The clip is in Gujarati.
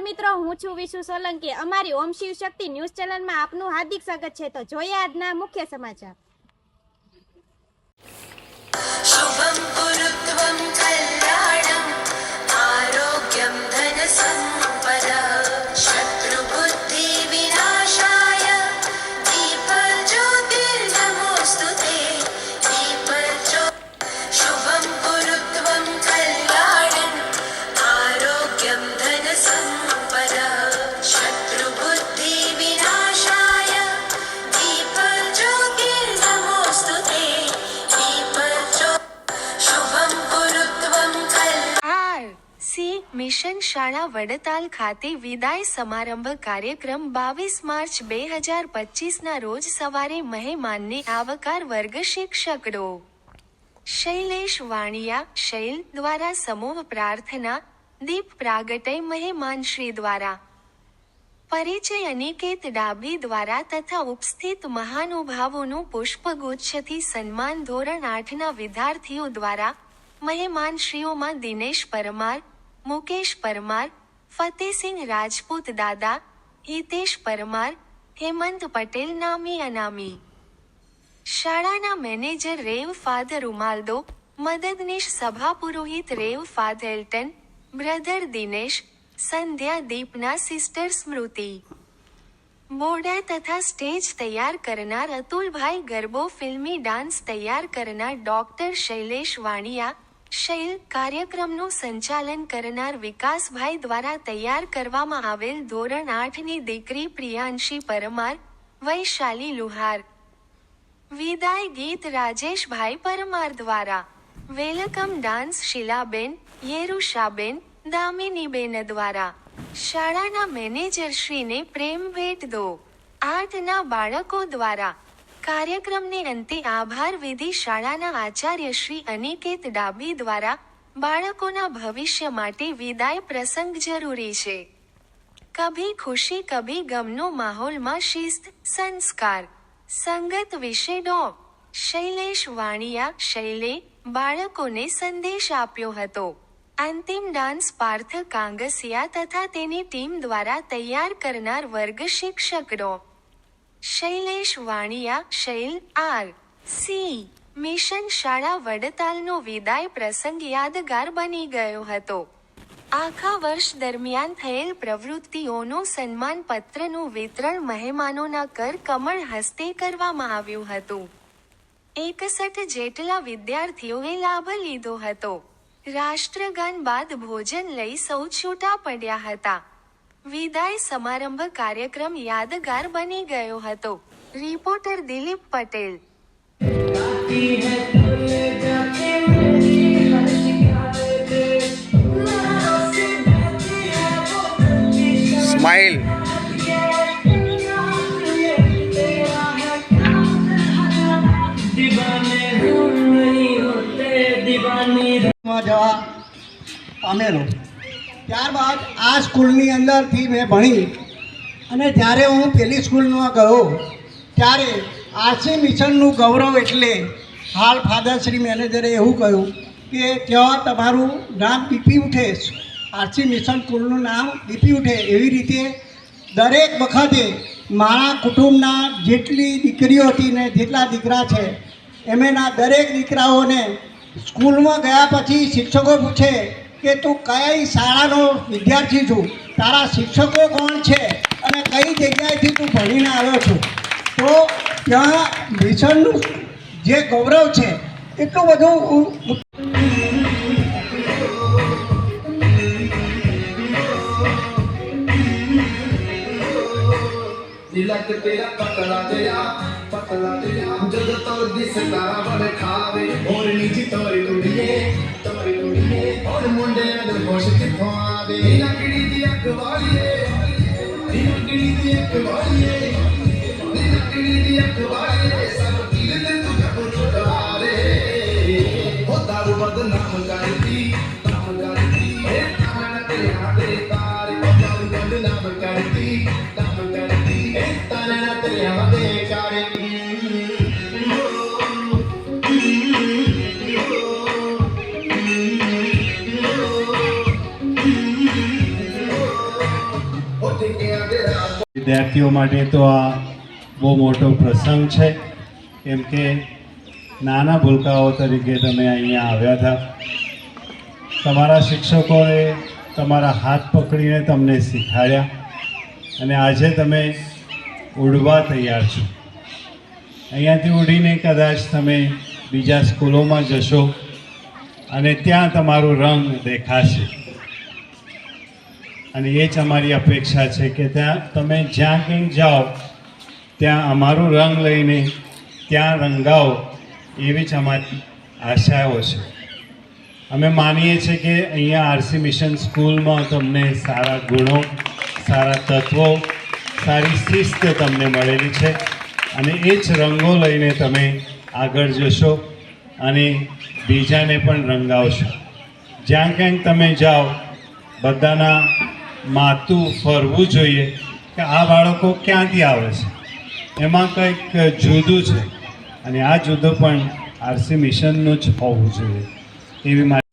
મિત્રો, હું છું વિશુ સોલંકી. અમારી ઓમ શિવ શક્તિ ન્યૂઝ ચેનલમાં આપનું હાર્દિક સ્વાગત છે. તો જોઈએ આજના મુખ્ય સમાચાર. શાળા વડતાલ ખાતે વિદાય સમારંભ કાર્યક્રમ બાવીસ માર્ચ બે હજાર પચીસના રોજ સવારે મહેમાનને આવકાર વર્ગ શિક્ષક ડો શૈલેષ વાણિયા, શૈલ દ્વારા સમૂહ પ્રાર્થના, દીપ પ્રાગટય મહેમાન શ્રી દ્વારા. પરિચય અનિકેત ડાભી દ્વારા તથા ઉપસ્થિત મહાનુભાવોનું પુષ્પગુચ્છથી સન્માન ધોરણ આઠના વિદ્યાર્થીઓ દ્વારા મહેમાનશ્રીઓમાં દિનેશ પરમાર મુકેશ પરમાર ફતેહસિંહ રાજપૂત દાદા, હિતેશ પરમાર, હેમંત પટેલ નામી અનામી. શાળાના મેનેજર રેવ ફાધર ઉમાલદો, મદદનીશ સભા પુરોહિત રેવ ફાધેલ્ટન બ્રધર દિનેશ, સંધ્યા દીપના સિસ્ટર સ્મૃતિ. બોડા તથા સ્ટેજ તૈયાર કરનાર અતુલભાઈ ગરબો ફિલ્મી ડાન્સ તૈયાર કરનાર ડોક્ટર શૈલેષ વાણિયા શૈલ કાર્યક્રમનું સંચાલન કરનાર વિકાસભાઈ દ્વારા તૈયાર કરવામાં આવેલ ધોરણ આઠની દીકરી પ્રિયાંશી પરમાર, વૈશાલી લુહાર. વિદાય ગીત રાજેશભાઈ પરમાર દ્વારા. વેલકમ ડાન્સ શીલાબેન, યેરુષાબેન, દામિનીબેન દ્વારા. શાળાના મેનેજરશ્રીને પ્રેમ ભેટ દો. આઠના બાળકો દ્વારા. કાર્યક્રમને અંતે આભાર વિધિ શાળાના આચાર્ય શ્રી અનિકેત ડાબી દ્વારા બાળકોના ભવિષ્ય માટે વિદાય પ્રસંગ જરૂરી છે. કભી ખુશી, કભી ગમનો માહોલમાં શિસ્ત, સંસ્કાર. સંગત વિશે ડો. શૈલેષ વાણિયા શૈલે બાળકોને સંદેશ આપ્યો હતો. અંતિમ ડાન્સ પાર્થ કાંગસિયા તથા તેની ટીમ દ્વારા તૈયાર કરનાર વર્ગ શિક્ષક ડો. Shailesh Vaniya, Shail R. C. Mission શાળા વડતાલનો વિદાય પ્રસંગ યાદગાર બની ગયો હતો. આખા વર્ષ દરમિયાન થયેલ પ્રવૃત્તિઓનું સન્માન પત્રનું વિતરણ મહેમાનોના કર કમળ હસ્તે કરવામાં આવ્યું હતું. એકસઠ જેટલા વિદ્યાર્થીઓએ લાભ લીધો હતો. રાષ્ટ્રગાન બાદ ભોજન લઈ સૌ છૂટા પડ્યા હતા. વિદાય સમારંભ કાર્યક્રમ યાદગાર બની ગયો હતો. રિપોર્ટર દિલીપ પટેલ. સ્માઇલ જવા પામેલો. ત્યારબાદ આ સ્કૂલની અંદરથી મેં ભણી અને જ્યારે હું પેલી સ્કૂલમાં ગયો. ત્યારે આરસી મિશનનું ગૌરવ એટલે હાલ ફાધરશ્રી મેનેજરે એવું કહ્યું કે ત્યાં તમારું નામ દીપી ઉઠે. આરસી મિશન સ્કૂલનું નામ દીપી ઉઠે. એવી રીતે દરેક વખતે મારા કુટુંબના જેટલી દીકરીઓ હતી ને જેટલા દીકરા છે, એમના દરેક દીકરાઓને સ્કૂલમાં ગયા પછી શિક્ષકો પૂછે કે તું કઈ શાળાનો વિદ્યાર્થી છું તારા શિક્ષકો કોણ છે અને કઈ જગ્યાએથી તું ભણીને આવ્યો છું તો ત્યાં મિશનનું જે ગૌરવ છે એટલું બધું ઉ- तिलक तेरा पतला तेरा पतला तेरा जग तो दिसता बड़ खावे और निजी तोरी उड़िए तोरी ਢੋਲ ਮੁੰਡਿਆਂ ਦੇ ਹੋਸ਼ ਕਿੱਥੋਂ ਆਵੇ ਨੀ ਲੰਗੜੀ ਦੀ ਅੱਖ ਵਾਲੀਏ ਨੀ ਲੰਗੜੀ ਦੀ ਅੱਖ ਵਾਲੀਏ ਨੀ ਲੰਗੜੀ ਦੀ ਅੱਖ ਵਾਲੀਏ, ਸਭ ਪੀਰ ਦੇ ਤੂੰ ਕਬੂਲ ਕਰਾਰੇ ਉਹ ਦਾਰੂ ਬਦਨਾਮ ਕਰਦੀ વિદ્યાર્થીઓ માટે તો આ બહુ મોટો પ્રસંગ છે. કેમ કે નાના ભૂલકાઓ તરીકે તમે અહીંયા આવ્યા હતા. તમારા શિક્ષકોએ તમારા હાથ પકડીને તમને શીખાડ્યા અને આજે તમે ઉડવા તૈયાર છો. અહીંયાથી ઉડીને કદાચ તમે બીજા સ્કૂલોમાં જશો અને ત્યાં તમારું રંગ દેખાશે. અને એ જ અમારી અપેક્ષા છે કે ત્યાં તમે જ્યાં કંઈક જાઓ, ત્યાં અમારું રંગ લઈને ત્યાં રંગાવો એવી જ અમારી આશાઓ છે. અમે માનીએ છીએ કે અહીંયા આરસી મિશન સ્કૂલમાં તમને સારા ગુણો, સારા તત્વો, સારી શિસ્ત તમને મળેલી છે અને એ જ રંગો લઈને તમે આગળ જશો અને બીજાને પણ રંગાવશો. જ્યાં ક્યાંક તમે જાઓ, બધાના માથું ફરવું જોઈએ કે આ બાળકો ક્યાંથી આવે છે? એમાં કંઈક જુદું છે. અને આ જુદું પણ આરસી મિશનનું જ હોવું જોઈએ. એવી મારી